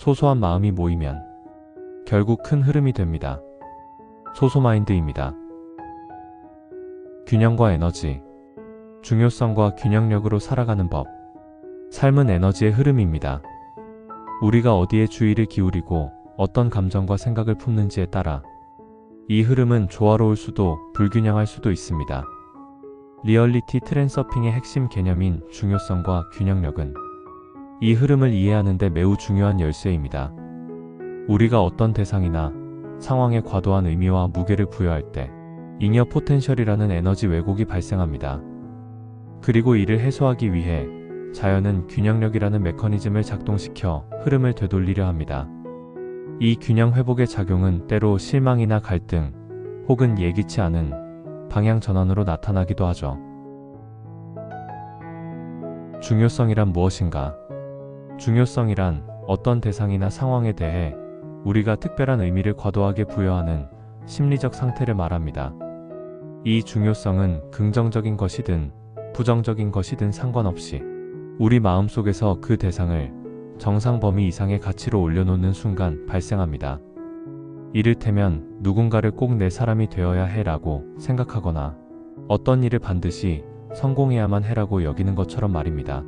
소소한 마음이 모이면 결국 큰 흐름이 됩니다. 소소마인드입니다. 균형과 에너지, 중요성과 균형력으로 살아가는 법. 삶은 에너지의 흐름입니다. 우리가 어디에 주의를 기울이고 어떤 감정과 생각을 품는지에 따라 이 흐름은 조화로울 수도 불균형할 수도 있습니다. 리얼리티 트랜서핑의 핵심 개념인 중요성과 균형력은 이 흐름을 이해하는데 매우 중요한 열쇠입니다. 우리가 어떤 대상이나 상황에 과도한 의미와 무게를 부여할 때 잉여 포텐셜이라는 에너지 왜곡이 발생합니다. 그리고 이를 해소하기 위해 자연은 균형력이라는 메커니즘을 작동시켜 흐름을 되돌리려 합니다. 이 균형 회복의 작용은 때로 실망이나 갈등 혹은 예기치 않은 방향 전환으로 나타나기도 하죠. 중요성이란 무엇인가? 중요성이란 어떤 대상이나 상황에 대해 우리가 특별한 의미를 과도하게 부여하는 심리적 상태를 말합니다. 이 중요성은 긍정적인 것이든 부정적인 것이든 상관없이 우리 마음속에서 그 대상을 정상 범위 이상의 가치로 올려놓는 순간 발생합니다. 이를테면 누군가를 꼭 내 사람이 되어야 해라고 생각하거나 어떤 일을 반드시 성공해야만 해라고 여기는 것처럼 말입니다.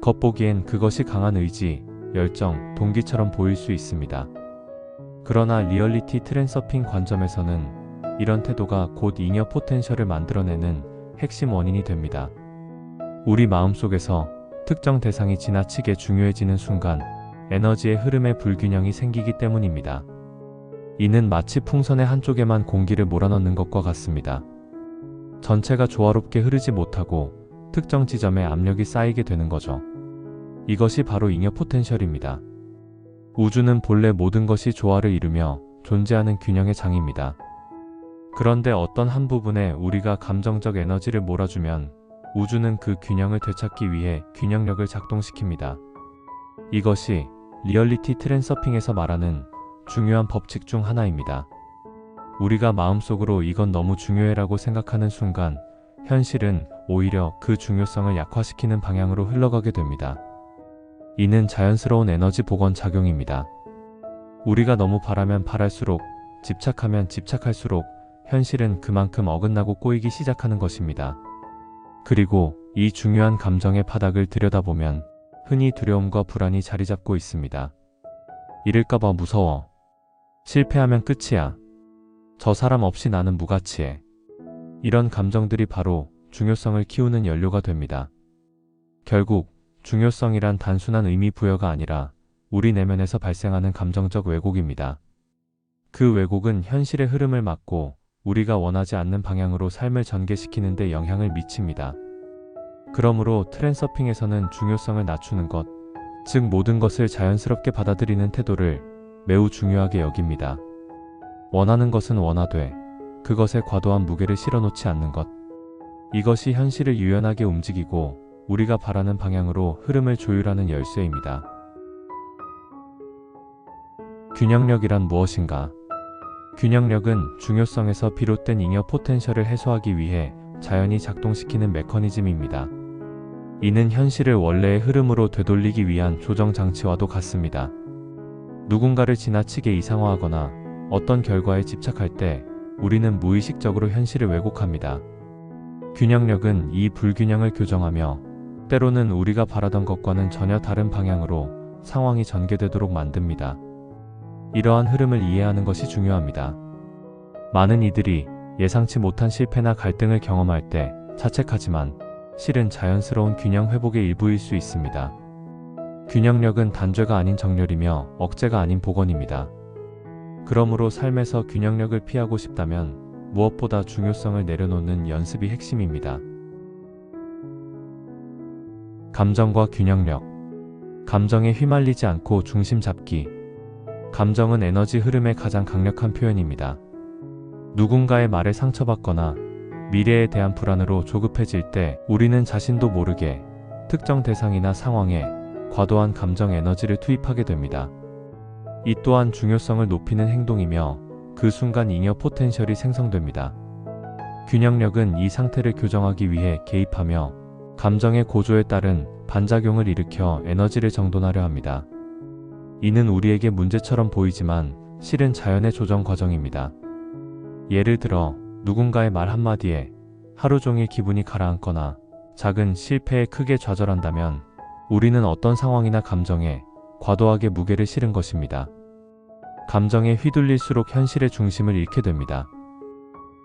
겉보기엔 그것이 강한 의지, 열정, 동기처럼 보일 수 있습니다. 그러나 리얼리티 트랜서핑 관점에서는 이런 태도가 곧 잉여 포텐셜을 만들어내는 핵심 원인이 됩니다. 우리 마음속에서 특정 대상이 지나치게 중요해지는 순간 에너지의 흐름에 불균형이 생기기 때문입니다. 이는 마치 풍선의 한쪽에만 공기를 몰아넣는 것과 같습니다. 전체가 조화롭게 흐르지 못하고 특정 지점에 압력이 쌓이게 되는 거죠. 이것이 바로 잉여 포텐셜입니다. 우주는 본래 모든 것이 조화를 이루며 존재하는 균형의 장입니다. 그런데 어떤 한 부분에 우리가 감정적 에너지를 몰아주면 우주는 그 균형을 되찾기 위해 균형력을 작동시킵니다. 이것이 리얼리티 트랜서핑에서 말하는 중요한 법칙 중 하나입니다. 우리가 마음속으로 이건 너무 중요해라고 생각하는 순간 현실은 오히려 그 중요성을 약화시키는 방향으로 흘러가게 됩니다. 이는 자연스러운 에너지 복원 작용입니다. 우리가 너무 바라면 바랄수록 집착하면 집착할수록 현실은 그만큼 어긋나고 꼬이기 시작하는 것입니다. 그리고 이 중요한 감정의 바닥을 들여다보면 흔히 두려움과 불안이 자리 잡고 있습니다. 이럴까봐 무서워. 실패하면 끝이야. 저 사람 없이 나는 무가치해. 이런 감정들이 바로 중요성을 키우는 연료가 됩니다. 결국 중요성이란 단순한 의미 부여가 아니라 우리 내면에서 발생하는 감정적 왜곡입니다. 그 왜곡은 현실의 흐름을 막고 우리가 원하지 않는 방향으로 삶을 전개시키는 데 영향을 미칩니다. 그러므로 트랜서핑에서는 중요성을 낮추는 것, 즉 모든 것을 자연스럽게 받아들이는 태도를 매우 중요하게 여깁니다. 원하는 것은 원하되 그것에 과도한 무게를 실어놓지 않는 것. 이것이 현실을 유연하게 움직이고 우리가 바라는 방향으로 흐름을 조율하는 열쇠입니다. 균형력이란 무엇인가? 균형력은 중요성에서 비롯된 잉여 포텐셜을 해소하기 위해 자연히 작동시키는 메커니즘입니다. 이는 현실을 원래의 흐름으로 되돌리기 위한 조정 장치와도 같습니다. 누군가를 지나치게 이상화하거나 어떤 결과에 집착할 때 우리는 무의식적으로 현실을 왜곡합니다. 균형력은 이 불균형을 교정하며 때로는 우리가 바라던 것과는 전혀 다른 방향으로 상황이 전개되도록 만듭니다. 이러한 흐름을 이해하는 것이 중요합니다. 많은 이들이 예상치 못한 실패나 갈등을 경험할 때 자책하지만 실은 자연스러운 균형 회복의 일부일 수 있습니다. 균형력은 단죄가 아닌 정렬이며 억제가 아닌 복원입니다. 그러므로 삶에서 균형력을 피하고 싶다면 무엇보다 중요성을 내려놓는 연습이 핵심입니다. 감정과 균형력. 감정에 휘말리지 않고 중심 잡기. 감정은 에너지 흐름의 가장 강력한 표현입니다. 누군가의 말에 상처받거나 미래에 대한 불안으로 조급해질 때 우리는 자신도 모르게 특정 대상이나 상황에 과도한 감정 에너지를 투입하게 됩니다. 이 또한 중요성을 높이는 행동이며 그 순간 잉여 포텐셜이 생성됩니다. 균형력은 이 상태를 교정하기 위해 개입하며 감정의 고조에 따른 반작용을 일으켜 에너지를 정돈하려 합니다. 이는 우리에게 문제처럼 보이지만 실은 자연의 조정 과정입니다. 예를 들어 누군가의 말 한마디에 하루 종일 기분이 가라앉거나 작은 실패에 크게 좌절한다면 우리는 어떤 상황이나 감정에 과도하게 무게를 실은 것입니다. 감정에 휘둘릴수록 현실의 중심을 잃게 됩니다.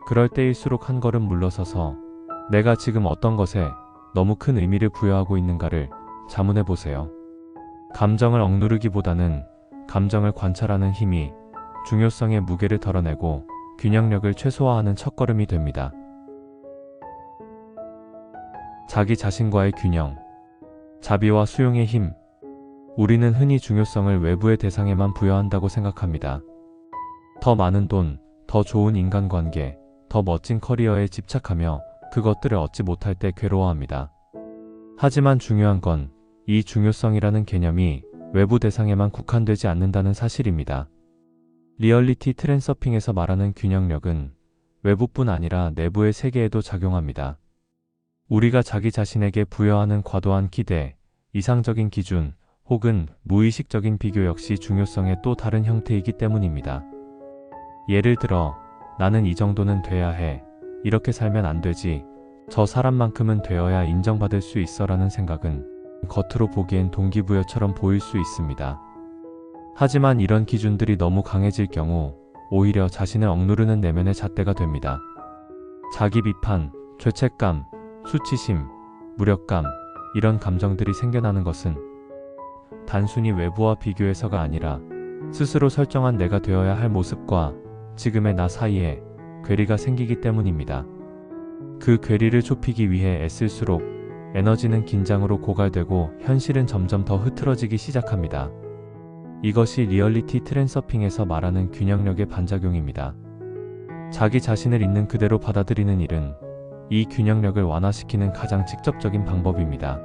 그럴 때일수록 한 걸음 물러서서 내가 지금 어떤 것에 너무 큰 의미를 부여하고 있는가를 자문해 보세요. 감정을 억누르기보다는 감정을 관찰하는 힘이 중요성의 무게를 덜어내고 균형력을 최소화하는 첫걸음이 됩니다. 자기 자신과의 균형. 자비와 수용의 힘. 우리는 흔히 중요성을 외부의 대상에만 부여한다고 생각합니다. 더 많은 돈, 더 좋은 인간관계, 더 멋진 커리어에 집착하며 그것들을 얻지 못할 때 괴로워합니다. 하지만 중요한 건 이 중요성이라는 개념이 외부 대상에만 국한되지 않는다는 사실입니다. 리얼리티 트랜서핑에서 말하는 균형력은 외부뿐 아니라 내부의 세계에도 작용합니다. 우리가 자기 자신에게 부여하는 과도한 기대, 이상적인 기준, 혹은 무의식적인 비교 역시 중요성의 또 다른 형태이기 때문입니다. 예를 들어, 나는 이 정도는 돼야 해. 이렇게 살면 안 되지. 저 사람만큼은 되어야 인정받을 수 있어 라는 생각은 겉으로 보기엔 동기부여처럼 보일 수 있습니다. 하지만 이런 기준들이 너무 강해질 경우 오히려 자신을 억누르는 내면의 잣대가 됩니다. 자기 비판, 죄책감, 수치심, 무력감, 이런 감정들이 생겨나는 것은 단순히 외부와 비교해서가 아니라 스스로 설정한 내가 되어야 할 모습과 지금의 나 사이에 괴리가 생기기 때문입니다. 그 괴리를 좁히기 위해 애쓸수록 에너지는 긴장으로 고갈되고 현실은 점점 더 흐트러지기 시작합니다. 이것이 리얼리티 트랜서핑에서 말하는 균형력의 반작용입니다. 자기 자신을 있는 그대로 받아들이는 일은 이 균형력을 완화시키는 가장 직접적인 방법입니다.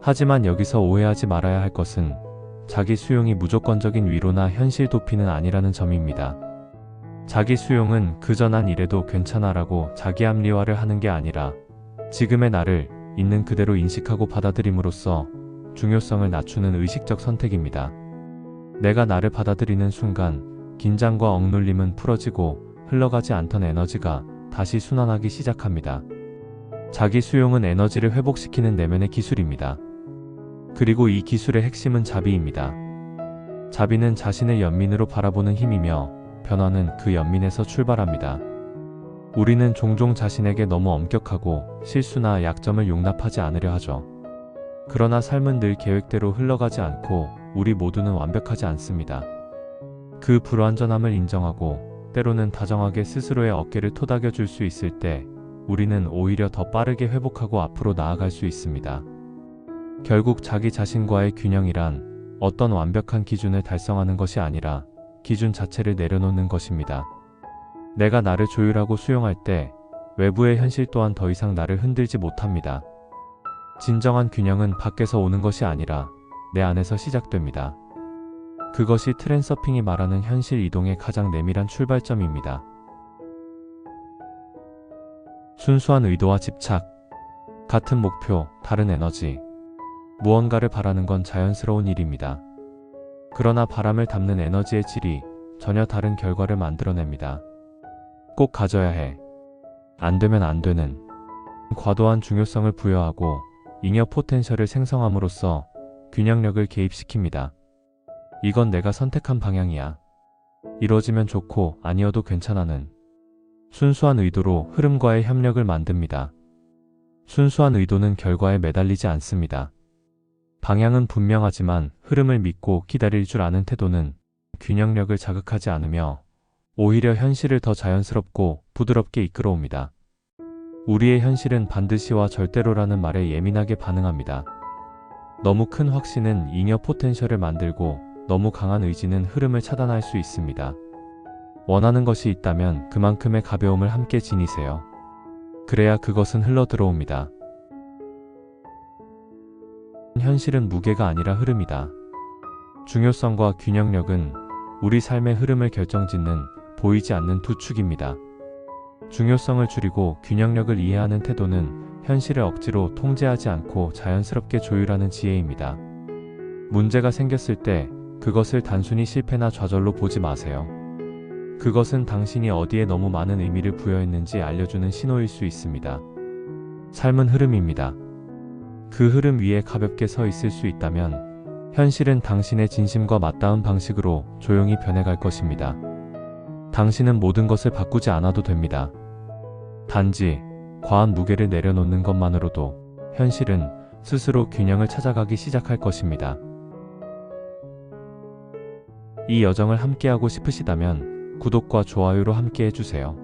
하지만 여기서 오해하지 말아야 할 것은 자기 수용이 무조건적인 위로나 현실 도피는 아니라는 점입니다. 자기 수용은 그저 난 이래도 괜찮아라고 자기 합리화를 하는 게 아니라 지금의 나를 있는 그대로 인식하고 받아들임으로써 중요성을 낮추는 의식적 선택입니다. 내가 나를 받아들이는 순간 긴장과 억눌림은 풀어지고 흘러가지 않던 에너지가 다시 순환하기 시작합니다. 자기 수용은 에너지를 회복시키는 내면의 기술입니다. 그리고 이 기술의 핵심은 자비입니다. 자비는 자신을 연민으로 바라보는 힘이며 변화는 그 연민에서 출발합니다. 우리는 종종 자신에게 너무 엄격하고 실수나 약점을 용납하지 않으려 하죠. 그러나 삶은 늘 계획대로 흘러가지 않고 우리 모두는 완벽하지 않습니다. 그 불완전함을 인정하고 때로는 다정하게 스스로의 어깨를 토닥여 줄 수 있을 때 우리는 오히려 더 빠르게 회복하고 앞으로 나아갈 수 있습니다. 결국 자기 자신과의 균형이란 어떤 완벽한 기준을 달성하는 것이 아니라 기준 자체를 내려놓는 것입니다. 내가 나를 조율하고 수용할 때 외부의 현실 또한 더 이상 나를 흔들지 못합니다. 진정한 균형은 밖에서 오는 것이 아니라 내 안에서 시작됩니다. 그것이 트랜서핑이 말하는 현실 이동의 가장 내밀한 출발점입니다. 순수한 의도와 집착, 같은 목표, 다른 에너지, 무언가를 바라는 건 자연스러운 일입니다. 그러나 바람을 담는 에너지의 질이 전혀 다른 결과를 만들어냅니다. 꼭 가져야 해. 안 되면 안 되는. 과도한 중요성을 부여하고 잉여 포텐셜을 생성함으로써 균형력을 개입시킵니다. 이건 내가 선택한 방향이야. 이뤄지면 좋고 아니어도 괜찮아는 순수한 의도로 흐름과의 협력을 만듭니다. 순수한 의도는 결과에 매달리지 않습니다. 방향은 분명하지만 흐름을 믿고 기다릴 줄 아는 태도는 균형력을 자극하지 않으며 오히려 현실을 더 자연스럽고 부드럽게 이끌어옵니다. 우리의 현실은 반드시와 절대로라는 말에 예민하게 반응합니다. 너무 큰 확신은 잉여 포텐셜을 만들고 너무 강한 의지는 흐름을 차단할 수 있습니다. 원하는 것이 있다면 그만큼의 가벼움을 함께 지니세요. 그래야 그것은 흘러 들어옵니다. 현실은 무게가 아니라 흐름이다. 중요성과 균형력은 우리 삶의 흐름을 결정짓는 보이지 않는 두 축입니다. 중요성을 줄이고 균형력을 이해하는 태도는 현실을 억지로 통제하지 않고 자연스럽게 조율하는 지혜입니다. 문제가 생겼을 때 그것을 단순히 실패나 좌절로 보지 마세요. 그것은 당신이 어디에 너무 많은 의미를 부여했는지 알려주는 신호일 수 있습니다. 삶은 흐름입니다. 그 흐름 위에 가볍게 서 있을 수 있다면 현실은 당신의 진심과 맞닿은 방식으로 조용히 변해갈 것입니다. 당신은 모든 것을 바꾸지 않아도 됩니다. 단지 과한 무게를 내려놓는 것만으로도 현실은 스스로 균형을 찾아가기 시작할 것입니다. 이 여정을 함께하고 싶으시다면 구독과 좋아요로 함께 해주세요.